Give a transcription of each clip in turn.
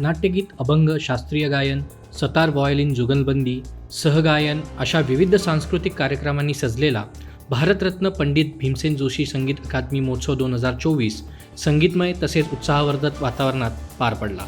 नाट्यगीत अभंग शास्त्रीय गायन सतार व्हायोलिन जुगलबंदी सहगायन अशा विविध सांस्कृतिक कार्यक्रमांनी सजलेला भारतरत्न पंडित भीमसेन जोशी संगीत अकादमी महोत्सव दोन हजार चोवीस संगीतमय तसेच उत्साहवर्धक वातावरणात पार पडला.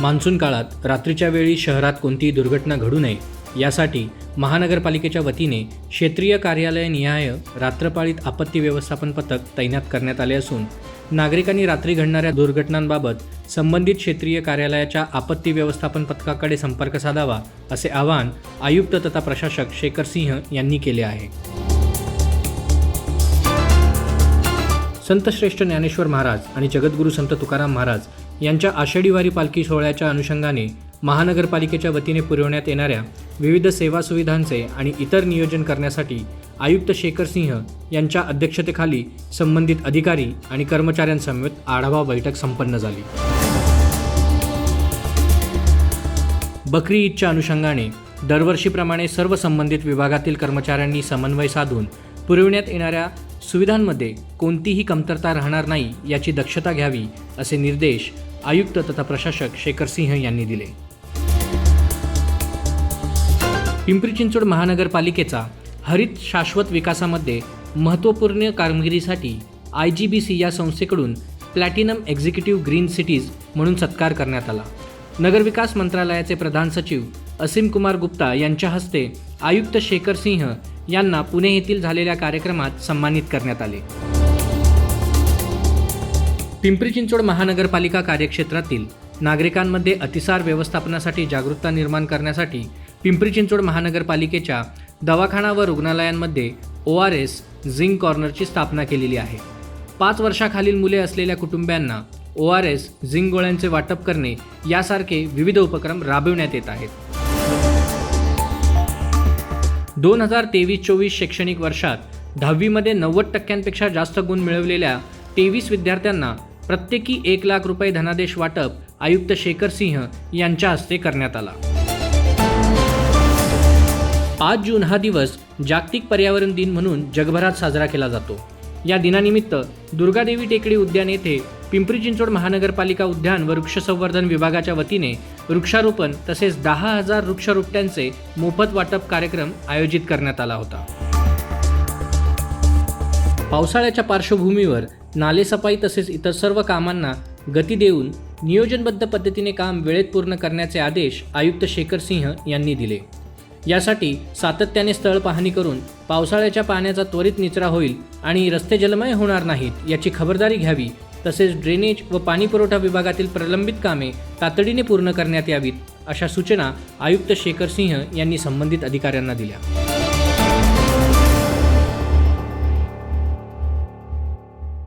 मान्सून काळात रात्रीच्या वेळी शहरात कोणतीही दुर्घटना घडू नये यासाठी महानगरपालिकेच्या वतीने क्षेत्रीय कार्यालय निहाय रात्रपाळीत आपत्ती व्यवस्थापन पथक तैनात करण्यात आले असून नागरिकांनी रात्री घडणाऱ्या दुर्घटनांबाबत संबंधित क्षेत्रीय कार्यालयाच्या आपत्ती व्यवस्थापन पथकाकडे संपर्क साधावा असे आवाहन आयुक्त तथा प्रशासक शेखर सिंह यांनी केले आहे. संतश्रेष्ठ ज्ञानेश्वर महाराज आणि जगद्गुरू संत तुकाराम महाराज यांच्या आषाढीवारी पालखी सोहळ्याच्या अनुषंगाने महानगरपालिकेच्या वतीने पुरवण्यात येणाऱ्या विविध सेवा सुविधांचे आणि इतर नियोजन करण्यासाठी आयुक्त शेखर सिंह यांच्या अध्यक्षतेखाली संबंधित अधिकारी आणि कर्मचाऱ्यांसमवेत आढावा बैठक संपन्न झाली. बकरी ईदच्या अनुषंगाने दरवर्षीप्रमाणे सर्व संबंधित विभागातील कर्मचाऱ्यांनी समन्वय साधून पुरविण्यात येणाऱ्या सुविधांमध्ये कोणतीही कमतरता राहणार नाही याची दक्षता घ्यावी असे निर्देश आयुक्त तथा प्रशासक शेखर सिंह यांनी दिले. पिंपरी चिंचवड महानगरपालिकेचा हरित शाश्वत विकासामध्ये महत्त्वपूर्ण कामगिरीसाठी आय जी बी सी या संस्थेकडून प्लॅटिनम एक्झिक्युटिव्ह ग्रीन सिटीज म्हणून सत्कार करण्यात आला. नगरविकास मंत्रालयाचे प्रधान सचिव असीम कुमार गुप्ता यांच्या हस्ते आयुक्त शेखर सिंह यांना पुणे येथील झालेल्या कार्यक्रमात सन्मानित करण्यात आले. पिंपरी चिंचवड महानगरपालिका कार्यक्षेत्रातील नागरिकांमध्ये अतिसार व्यवस्थापनासाठी जागरूकता निर्माण करण्यासाठी पिंपरी चिंचवड महानगरपालिकेच्या दवाखाना व रुग्णालयांमध्ये ओ आर एस झिंक कॉर्नरची स्थापना केलेली आहे. पाच वर्षाखालील मुले असलेल्या कुटुंबियांना ओ आर एस झिंक गोळ्यांचे वाटप करणे यासारखे विविध उपक्रम राबविण्यात येत आहेत. दोन हजार तेवीस चोवीस शैक्षणिक वर्षात दहावीमध्ये नव्वद टक्क्यांपेक्षा जास्त गुण मिळवलेल्या तेवीस विद्यार्थ्यांना प्रत्येकी एक लाख रुपये धनादेश वाटप आयुक्त शेखर सिंह यांच्या हस्ते करण्यात आला. पाच जून हा दिवस जागतिक पर्यावरण दिन म्हणून जगभरात साजरा केला जातो. या दिनानिमित्त दुर्गादेवी टेकडी उद्यान येथे पिंपरी चिंचवड महानगरपालिका उद्यान व वृक्षसंवर्धन विभागाच्या वतीने वृक्षारोपण तसेच दहा हजार वृक्षरोपट्यांचे मोफत वाटप कार्यक्रम आयोजित करण्यात आला होता. पावसाळ्याच्या पार्श्वभूमीवर नालेसफाई तसेच इतर सर्व कामांना गती देऊन नियोजनबद्ध पद्धतीने काम वेळेत पूर्ण करण्याचे आदेश आयुक्त शेखर सिंह यांनी दिले. यासाठी सातत्याने स्थळ पाहणी करून पावसाळ्याच्या पाण्याचा त्वरित निचरा होईल आणि रस्ते जलमय होणार नाहीत याची खबरदारी घ्यावी तसेच ड्रेनेज व पाणीपुरवठा विभागातील प्रलंबित कामे तातडीने पूर्ण करण्यात यावीत अशा सूचना आयुक्त शेखर सिंह यांनी संबंधित अधिकाऱ्यांना दिल्या.